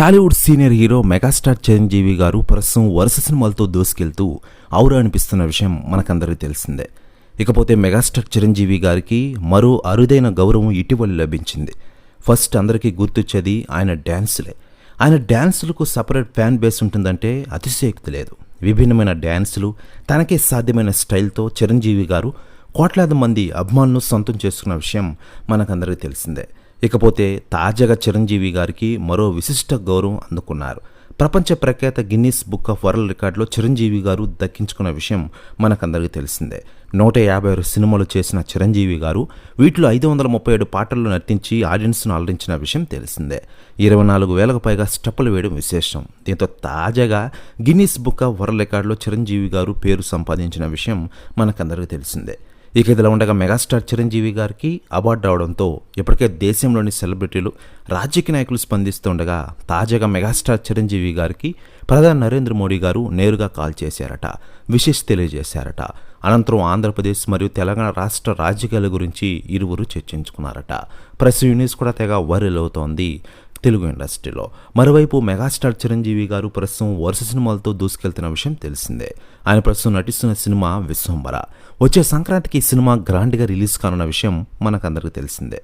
Tollywood senior hero megastar Chiranjeevi garu ప్రస్తుతం వరుస సినిమాలతో దూసుకెళ్తూ ఔరా అనిపిస్తున్న విషయం మనకందరికీ తెలిసిందే. ఇకపోతే మెగాస్టార్ చిరంజీవి గారికి మరో అరుదైన గౌరవం ఇటీవల లభించింది. ఫస్ట్ అందరికీ గుర్తొచ్చేది ఆయన డ్యాన్సులే ఆయన డ్యాన్సులకు సపరేట్ ఫ్యాన్ బేస్ ఉంటుందంటే అతిశయోక్తి లేదు. విభిన్నమైన డ్యాన్సులు తనకే సాధ్యమైన స్టైల్తో చిరంజీవి గారు కోట్లాది మంది అభిమానులు సొంతం చేసుకున్న విషయం మనకందరికీ తెలిసిందే. ఇకపోతే తాజాగా చిరంజీవి గారికి మరో విశిష్ట గౌరవం అందుకున్నారు. ప్రపంచ ప్రఖ్యాత గిన్నీస్ బుక్ ఆఫ్ వరల్డ్ రికార్డులో చిరంజీవి గారు దక్కించుకున్న విషయం మనకందరికీ తెలిసిందే. నూట యాభై ఆరు సినిమాలు చేసిన చిరంజీవి గారు వీటిలో ఐదు వందల ముప్పై ఏడు పాటల్లో నర్తించి ఆడియన్స్ను అలరించిన విషయం తెలిసిందే. ఇరవై నాలుగు వేలకు పైగా స్టెప్పులు వేయడం విశేషం. దీంతో తాజాగా గిన్నీస్ బుక్ ఆఫ్ వరల్డ్ రికార్డులో చిరంజీవి గారు పేరు సంపాదించిన విషయం మనకందరికీ తెలిసిందే. ఇక ఇదిలా ఉండగా మెగాస్టార్ చిరంజీవి గారికి అవార్డు రావడంతో ఇప్పటికే దేశంలోని సెలబ్రిటీలు రాజకీయ నాయకులు స్పందిస్తుండగా తాజాగా మెగాస్టార్ చిరంజీవి గారికి ప్రధాని నరేంద్ర మోడీ గారు నేరుగా కాల్ చేశారట విశేష్ తెలియజేశారట. అనంతరం ఆంధ్రప్రదేశ్ మరియు తెలంగాణ రాష్ట్ర రాజకీయాల గురించి ఇరువురు చర్చించుకున్నారట. ప్రెస్ యూనిస్ కూడా తెగ వైరల్ అవుతోంది. తెలుగు ఇండస్ట్రీలో. మరోవైపు మెగాస్టార్ చిరంజీవి గారు ప్రస్తుతం వరుస సినిమాలతో దూసుకెళ్తున్న విషయం తెలిసిందే. ఆయన ప్రస్తుతం నటిస్తున్న సినిమా విశ్వంబర వచ్చే సంక్రాంతికి సినిమా గ్రాండ్గా రిలీజ్ కానున్న విషయం మనకందరికీ తెలిసిందే.